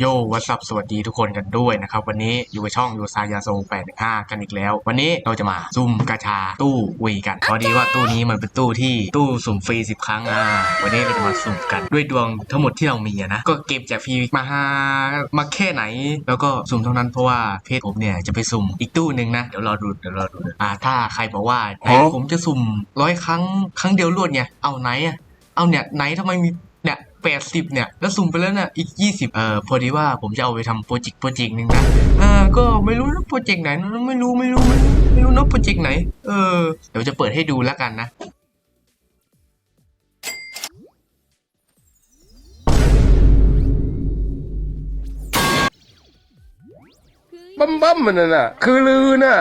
โยวัสดีสวัสดีทุกคนกันด้วยนะครับ วันนี้อยู่กับช่องยูซายาโซ815กันอีกแล้ว วันนี้เราจะมาซุ่มกาชาตู้วีกัน พอดีว่าตู้นี้มันเป็นตู้ที่ตู้สุ่มฟรี10ครั้งอ่าวันนี้เราจะมาสุ่มกันด้วยดวงทั้งหมดที่เรามีอะนะ ก็เก็บจากฟรีมาหามาแค่ไหน แล้วก็สุ่มเท่านั้นเพราะว่าเพจผมเนี่ยจะไปสุ่มอีกตู้หนึ่งนะเดี๋ยวรอดูเดี๋ยวรอดูอ่าถ้าใครบอกว่าไหนผมจะสุ่มร้อยครั้งครั้งเดียวรวดไงเอาไหนอะเอาเนี่ยไหนทำไมมี เนี่ยแปดสิบเนี่ย แล้วสุ่มไปแล้วเนี่ยอีกยี่สิบเอ่อ พอดีว่าผมจะเอาไปทำโปรเจกต์โปรเจกต์หนึ่งนะอ่าก็ไม่รู้นะโปรเจกต์ไหนนะไม่รู้ไม่รู้ไม่รู้ไม่รู้นะโปรเจกต์ไหน เออ เดี๋ยวจะเปิดให้ดูแล้วกันนะบั้มบั้มมันน่ะ คือลือน่ะ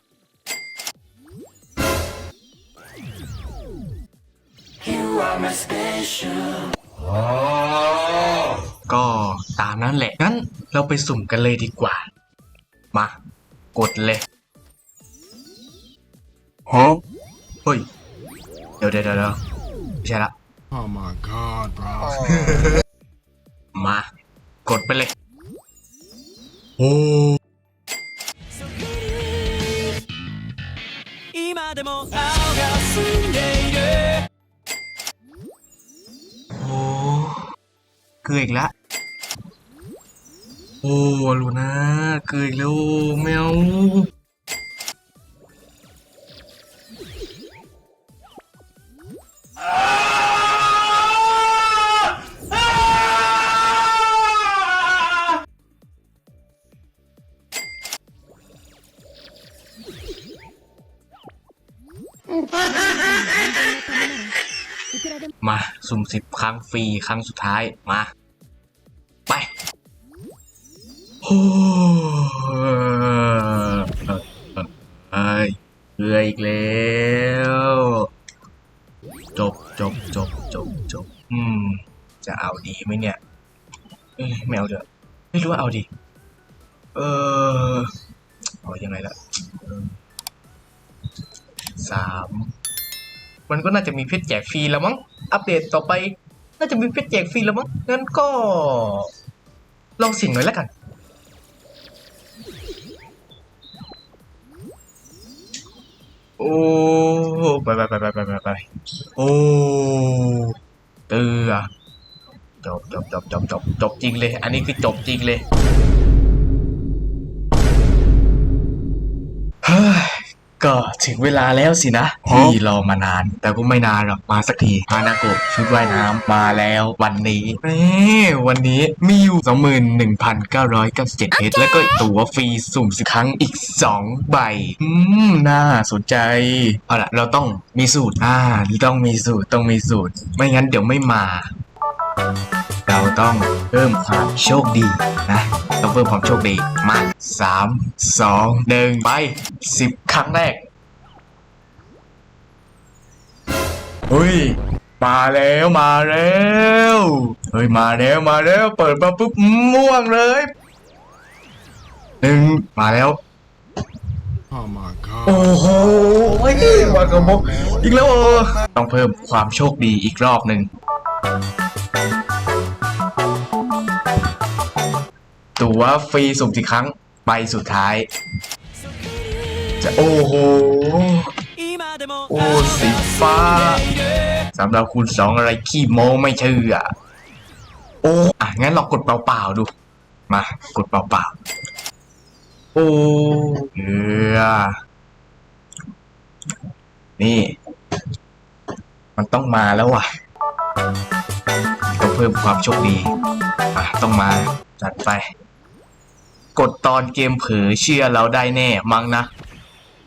ก็ตามนั้นแหละ งั้นเราไปสุ่มกันเลยดีกว่า มา กดเลยฮะเฮ้ย เดี๋ยวเดี๋ยวเดี๋ยวเดี๋ยวไม่ใช่ละ Oh my god, bro. มา กดไปเลย โอ้ เกลืออีกแล้วโอ้ลูนะเกลืออีกแล้วแมวมาสุ่มสิบครั้งฟรีครั้งสุดท้ายมา โอ้เอ้ยเกลืออีกแล้ว จบจบจบจบจบอืม จะเอาดีไหมเนี่ยไม่เอาเถอะไม่รู้ว่าเอาดี เออเอายังไงล่ะสามมันก็น่าจะมีเพชรแจกฟรีแล้วมั้ง อัปเดตต่อไป น่าจะมีเพชรแจกฟรีแล้วมั้ง งั้นก็ ลองสิ่งหน่อยแล้วกัน โอ้ไปไปไปไปไปไปไปโอ้เตือจบจบจบจบจบจบจริงเลย อันนี้คือจบจริงเลย ก็ถึงเวลาแล้วสินะ ที่รอมานาน แต่ก็ไม่นานหรอกมาสักทีฮานาโกะชุดว่ายน้ำมาแล้ววันนี้เอ้วันนี้มีอยู่21,997เพชรแล้วก็ตั๋วฟรีสุ่มสิบครั้งอีก 2 ใบ อืม น่าสนใจ เอาล่ะเราต้องมีสูตรอ่าต้องมีสูตรต้องมีสูตร ไม่งั้นเดี๋ยวไม่มาเรา ต้องเพิ่มความโชคดีนะ ต้องเพิ่มความโชคดี มาสามสองหนึ่งไปสิบครั้งแรกเฮ้ยมาแล้วมาแล้วเฮ้ยมาแล้วมาแล้วเปิดมาปุ๊บม่วงเลยหนึ่งมาแล้ว Oh my โอ้ god. โหไอ้ยมากระบอกอีกแล้วเออต้องเพิ่มความโชคดีอีกรอบหนึ่ง ตัวฟรีสุ่มสิครั้งไปสุดท้าย จะโอ้โห โอ้สีฟ้าสำหรับคุณสองอะไรขี้โมไม่เชื่อโอ้อะงั้นเรากดเปล่าๆดู มากดเปล่าๆโอ้เออนี่ มันต้องมาแล้วว่ะก็เพิ่มความโชคดีอะต้องมา จัดไป กดตอนเกมเผลอเชื่อเราได้แน่มั้งนะ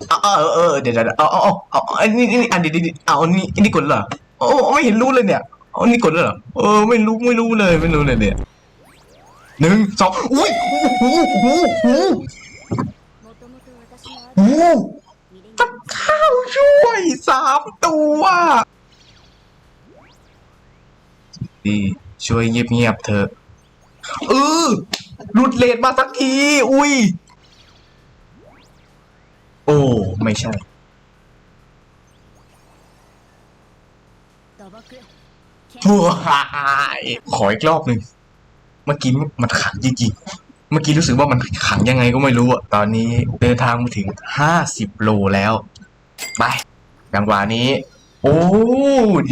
เออเออเดี๋ยวเดี๋ยวเอาเอาเอาเอาอันนี้นี่อันนี้เอาอันนี้อันนี้กดเหรอโอ้ไม่เห็นรู้เลยเนี่ยเอาอันนี้กดแล้วเหรอเออไม่รู้ไม่รู้เลยไม่รู้เลยเนี่ยหนึ่งสองอุ้ยโอ้โหโอ้โหโอ้โหจับข้าวช่วยสามตัวดีช่วยเงียบๆเถอะเออ หลุดเลนมาสักที อุ้ย โอ้ ไม่ใช่土木ว้ายขออีกรอบหนึ่ง เมื่อกี้มันขังจริงๆ เมื่อกี้รู้สึกว่ามันขังยังไงก็ไม่รู้อะตอนนี้เดินทางมาถึงห้าสิบโลแล้ว ไปจังหวะนี้ โอ้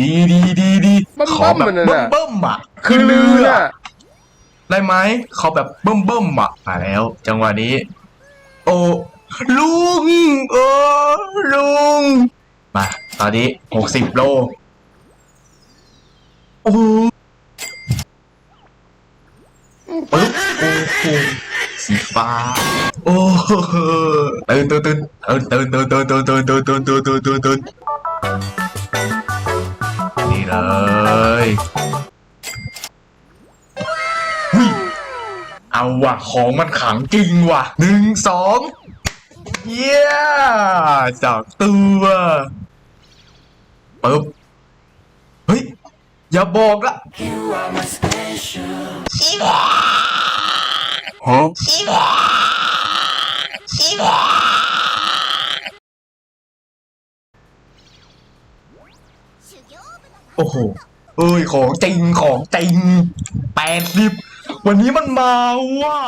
ดีดีดีดีบั้มๆขอแบบมันน่ะเบิ่มเบิ่มๆอะคือลือน่ะ ได้ไหมเขาแบบเบิ่มเบิ่มๆอะมาแล้ว จังหวะนี้ โอ้ลุงโอ้ลุงมาตอนนี้หกสิบโลโอ้โหปึ๊บโอ้โหสีฟ้าโอ้โหตื่นตื่นตื่นตื่นตื่นตื่นตื่นตื่นตื่นตื่นตื่นตื่นตื่นตื่นนี่เลย เอาว่ะ ของมันขังจริงว่ะหนึ่งสองเย้จากตัวปึ๊บเฮ้ย อย่าบอกละฮะโอ้โหเอ้ย ของจริง ของจริงแปดสิบ วันนี้มันมาว่ะ